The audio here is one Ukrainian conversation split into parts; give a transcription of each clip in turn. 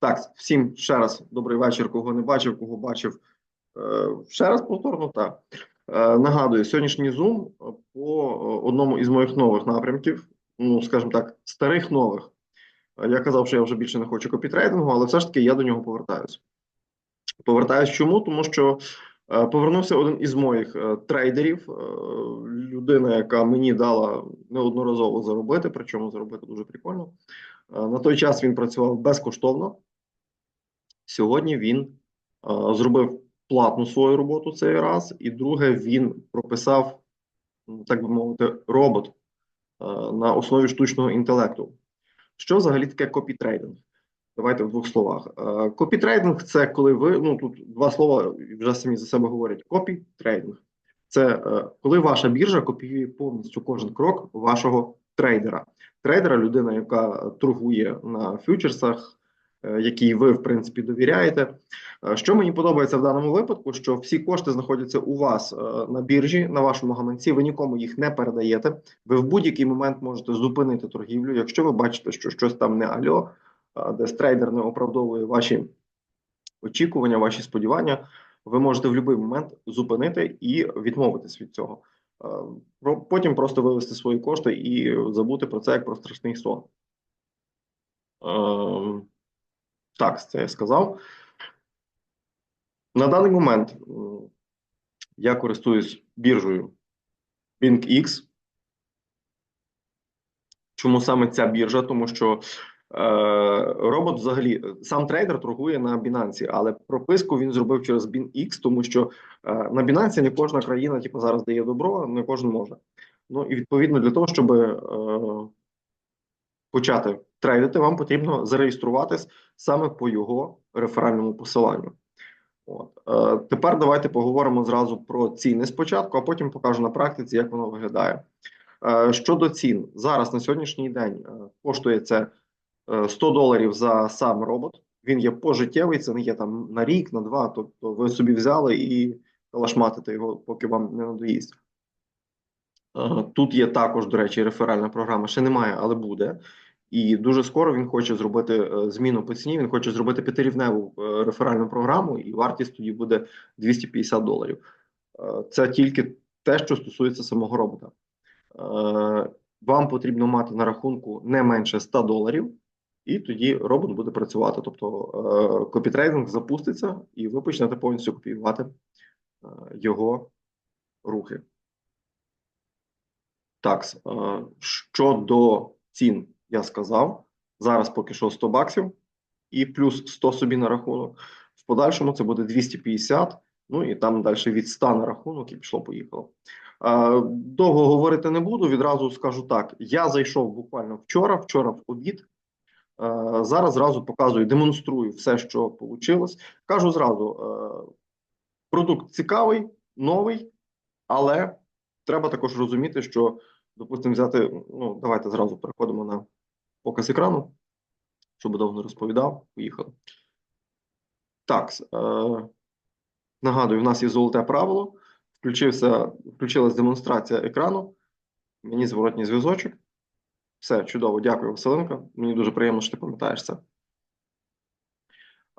Так, всім ще раз добрий вечір, кого не бачив, кого бачив. Е, Ще раз повторно так. Е, Нагадую, сьогоднішній по е, одному із моїх нових напрямків, ну, скажімо так, старих нових. Я казав, що я вже більше не хочу копітрейдингу, але все ж таки я до нього повертаюся. Повертаюсь чому? Тому що повернувся один із моїх трейдерів, людина, яка мені дала неодноразово заробити, причому заробити дуже прикольно. На той час він працював безкоштовно. Сьогодні він е, зробив платну свою роботу цей раз, і друге, він прописав, ну, так би мовити, робот е, на основі штучного інтелекту. Що взагалі таке копітрейдинг? Давайте в двох словах. Е, Копітрейдинг це коли ви, ну тут два слова вже самі за себе говорять. Копітрейдинг це е, коли ваша біржа копіює повністю кожен крок вашого трейдера. Трейдера людина, яка торгує на фьючерсах, якій ви, в принципі, довіряєте. Е, Що мені подобається в даному випадку, що всі кошти знаходяться у вас е, на біржі, на вашому гаманці, ви нікому їх не передаєте. Ви в будь-який момент можете зупинити торгівлю. Якщо ви бачите, що щось там не альо, е, десь трейдер не оправдовує ваші очікування, ваші сподівання, ви можете в будь-який момент зупинити і відмовитись від цього. Е, Потім просто вивести свої кошти і забути про це як про страшний сон. Так, це я сказав. На даний момент я користуюсь біржею BinkX. Чому саме ця біржа? Тому що е, робот взагалі сам трейдер торгує на Binance, але прописку він зробив через BinX, тому що е, на Binance не кожна країна, типу, зараз дає добро, не кожен може. Ну і відповідно для того, щоб е, почати трейдити, вам потрібно зареєструватись саме по його реферальному посиланню. От. Е, тепер давайте поговоримо зразу про ціни спочатку, а потім покажу на практиці, як воно виглядає. Е, щодо цін, зараз на сьогоднішній день е, коштує це е, 100 доларів за сам робот. Він є пожиттєвий, це не є там на рік, на два. Тобто ви собі взяли і калашматите його, поки вам не надоїсть. Е, Тут є також, до речі, реферальна програма. Ще немає, але буде. І дуже скоро він хоче зробити е, зміну по ціні. Він хоче зробити п'ятирівневу е, реферальну програму, і вартість тоді буде 250 доларів. Е, Це тільки те, що стосується самого робота. Вам потрібно мати на рахунку не менше 100 доларів, і тоді робот буде працювати. Тобто копітрейдинг запуститься, і ви почнете повністю копіювати його рухи. Так, щодо цін, я сказав. Зараз поки що 100 баксів і плюс 100 собі на рахунок. В подальшому це буде 250, ну і там далі від 100 на рахунок і пішло-поїхало. Е, Довго говорити не буду. Відразу скажу так: я зайшов буквально вчора, вчора в обід. Е, Зараз зразу показую, демонструю все, що вийшло. Кажу зразу: е, продукт цікавий, новий, але треба також розуміти, що, допустимо, взяти. Ну, давайте зразу переходимо на показ екрану, щоб довго не розповідав. Поїхали. Так, е, нагадую, в нас є золоте правило. Включився, включилась демонстрація екрану. Мені зворотній зв'язочок. Все, чудово, дякую, Василенко. Мені дуже приємно, що ти пам'ятаєш це.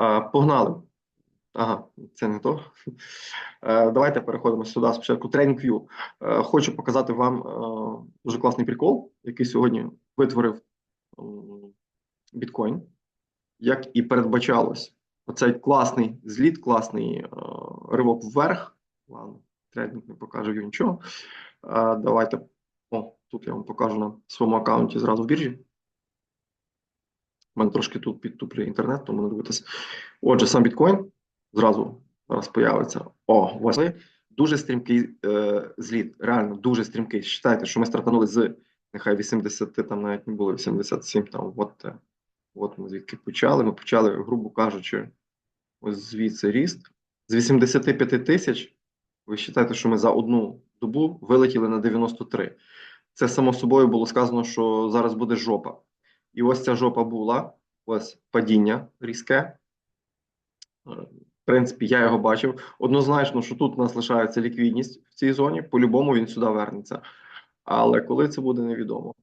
Е, погнали. Ага, це не то. Е, давайте переходимо сюди спочатку. TradingView. Е, хочу показати вам е, дуже класний прикол, який сьогодні витворив біткоін. Як і передбачалось, оцей класний зліт, класний е, ривок вверх. Ладно, трейдинг не покаже нічого. Е, давайте. О, тут я вам покажу на своєму аккаунті зразу в біржі. У мене трошки тут підтуплює інтернет, тому не дивитися. Отже, сам біткоін зразу зараз появиться. О, ось. Дуже стрімкий е, зліт, реально дуже стрімкий. Считайте, що ми стартанули з нехай 80, там навіть не було 87, там от, е, от ми звідки почали. Ми почали, грубо кажучи, ось звідси ріст. З 85 тисяч, ви вважаєте, що ми за одну добу вилетіли на 93. Це само собою було сказано, що зараз буде жопа. І ось ця жопа була, ось падіння різке. Е, В принципі, я його бачив. Однозначно, що тут у нас лишається ліквідність в цій зоні. По-любому він сюди вернеться. Але коли це буде, невідомо.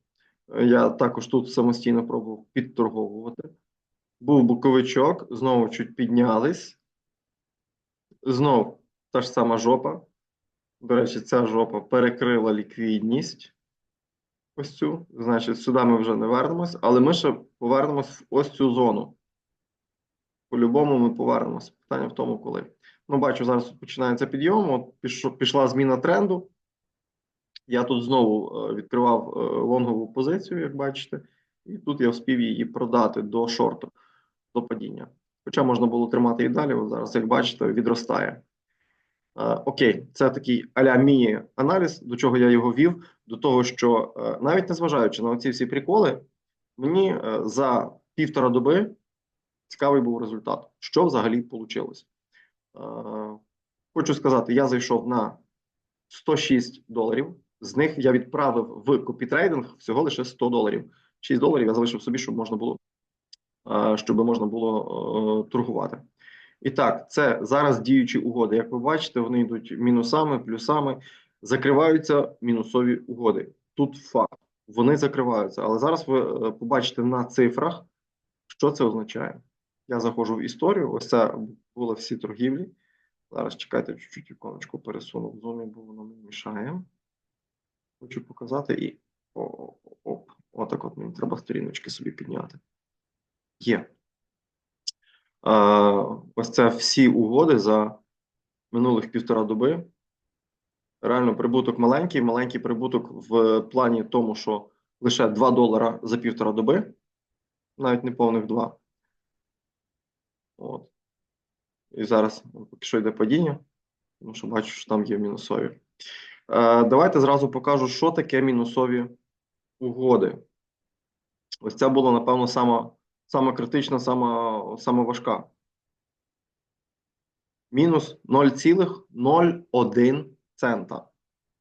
Я також тут самостійно пробував підторговувати. Був боковичок, знову чуть піднялись. Знов та ж сама жопа. До речі, ця жопа перекрила ліквідність. Ось цю. Значить, сюди ми вже не вернемось, але ми ще повернемось в ось цю зону. По-любому ми повернемось. Питання в тому, коли. Ну, бачу, зараз починається підйом. От пішла зміна тренду. Я тут знову е, відкривав е, лонгову позицію, як бачите, і тут я встиг її продати до шорту, до падіння. Хоча можна було тримати і далі, зараз, як бачите, відростає. Е, Окей, це такий а-ля міні-аналіз, до чого я його вів, до того, що навіть незважаючи на ці всі приколи, мені за півтора доби цікавий був результат. Що взагалі вийшло? Хочу сказати, я зайшов на 106 доларів. З них я відправив в копітрейдинг всього лише 100 доларів. 6 доларів я залишив собі, щоб можна було, е, щоб можна було е, торгувати. І так, це зараз діючі угоди. Як ви бачите, вони йдуть мінусами, плюсами, закриваються мінусові угоди. Тут факт, вони закриваються. Але зараз ви е, побачите на цифрах, що це означає. Я заходжу в історію. Ось це були всі торгівлі. Зараз чекайте, чуть-чуть іконочку пересуну в зумі, бо воно мені мішає. Хочу показати і. Оп, отак от мені треба сторіночки собі підняти. Є. Е, ось це всі угоди за минулих півтора доби. Реально, прибуток маленький, маленький прибуток в плані тому, що лише 2 долара за півтора доби, навіть не повних 2. От. І зараз ну, поки що йде падіння, тому що бачу, що там є мінусові. Е, давайте зразу покажу, що таке мінусові угоди. Ось це була, напевно, сама, сама критична, сама, сама важка. Мінус 0,01 цента.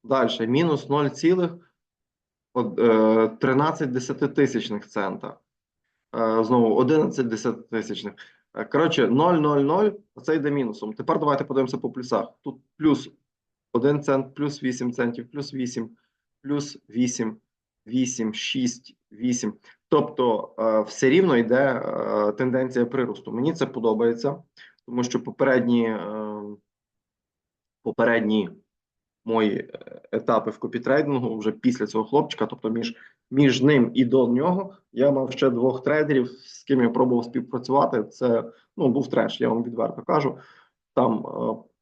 Далі, мінус 0,13 десятитисячних цента. Е, Знову 11 десятитисячних. Е, Коротше, 0,00, це йде мінусом. Тепер давайте подивимося по плюсах. Тут плюс 1 цент, плюс 8 центів, плюс 8, плюс 8, 8, 6, 8. Тобто е, все рівно йде е, тенденція приросту. Мені це подобається, тому що попередні, е, попередні мої етапи в копітрейдингу вже після цього хлопчика, тобто між, між ним і до нього, я мав ще двох трейдерів, з ким я пробував співпрацювати. Це ну, був треш, я вам відверто кажу. Там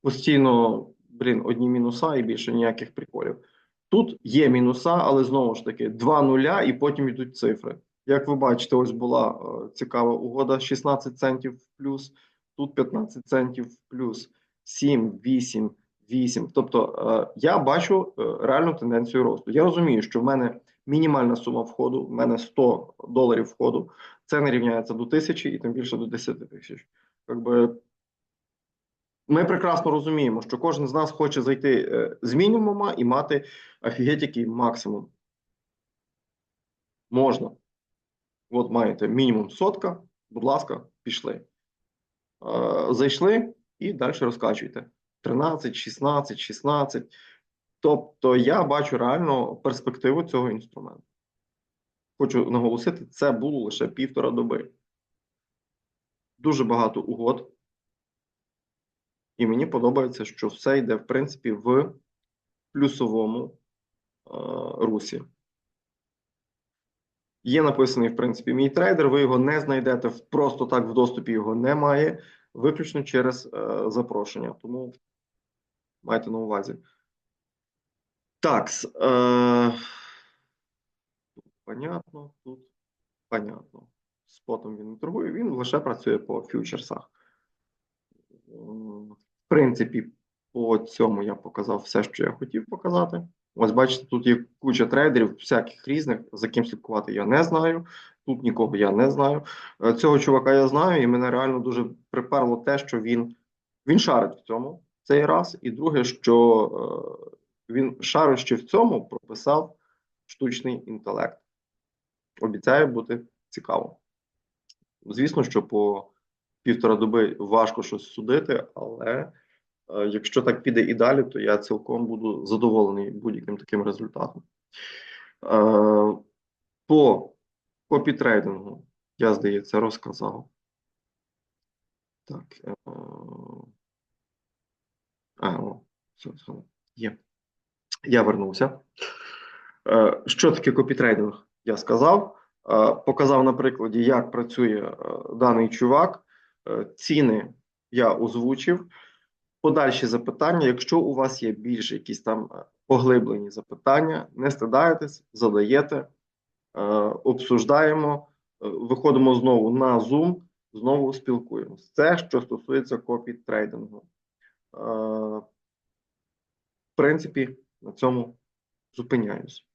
постійно блін, одні мінуса і більше ніяких приколів. Тут є мінуса, але знову ж таки два нуля, і потім йдуть цифри. Як ви бачите, ось була е, цікава угода: 16 центів плюс, тут 15 центів плюс, 7, 8, 8. Тобто е, я бачу е, реальну тенденцію росту. Я розумію, що в мене мінімальна сума входу, в мене 100 доларів входу. Це не рівняється до тисячі і тим більше до 10 тисяч. Якби ми прекрасно розуміємо, що кожен з нас хоче зайти е, з мінімума і мати офігеть який максимум. Можна. От маєте мінімум сотка, будь ласка, пішли. Е, зайшли і далі розкачуйте. 13, 16, 16. Тобто я бачу реально перспективу цього інструменту. Хочу наголосити, це було лише півтора доби. Дуже багато угод. І мені подобається, що все йде, в принципі, в плюсовому е, русі. Є написаний, в принципі, мій трейдер. Ви його не знайдете просто так в доступі його немає, виключно через е, запрошення. Тому майте на увазі. Так, е, понятно, тут понятно. Спотом він не торгує, він лише працює по фьючерсах. Принципі, по цьому я показав все, що я хотів показати. Ось бачите, тут є куча трейдерів, всяких різних, за ким слідкувати я не знаю. Тут нікого я не знаю. Е, Цього чувака я знаю, і мене реально дуже приперло те, що він, він шарить в цьому. Цей раз. І друге, що е, він шарить в цьому прописав штучний інтелект. Обіцяє бути цікаво. Звісно, що по півтора доби важко щось судити, але е, якщо так піде і далі, то я цілком буду задоволений будь-яким таким результатом. Е, по копітрейдингу я, здається, розказав. Так. е, А, о, все, все, є. Я вернувся. Що таке копітрейдинг? Я сказав. Показав на прикладі, як працює даний чувак. Е, Ціни я озвучив. Подальші запитання. Якщо у вас є більше якісь там е, поглиблені запитання, не стидаєтесь, задаєте, е, обсуждаємо, виходимо знову на Zoom, знову спілкуємося. Це що стосується копітрейдингу. В принципі, на цьому зупиняюсь.